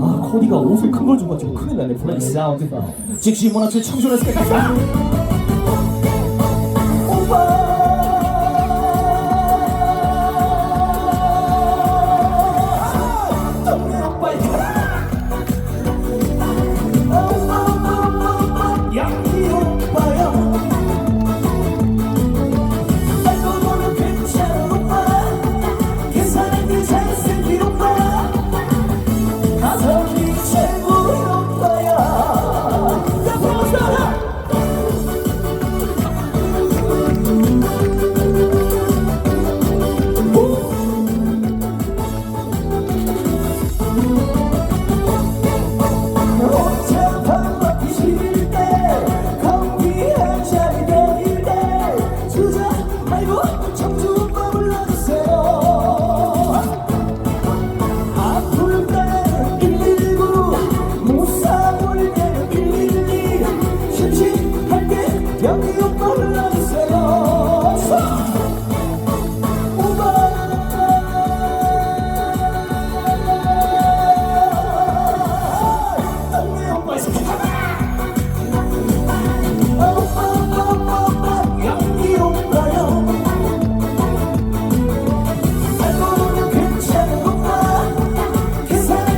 아 코디가 옷을 큰 걸 줘가지고 큰일 나네. 플레이스 즉시 모나츠 청소년스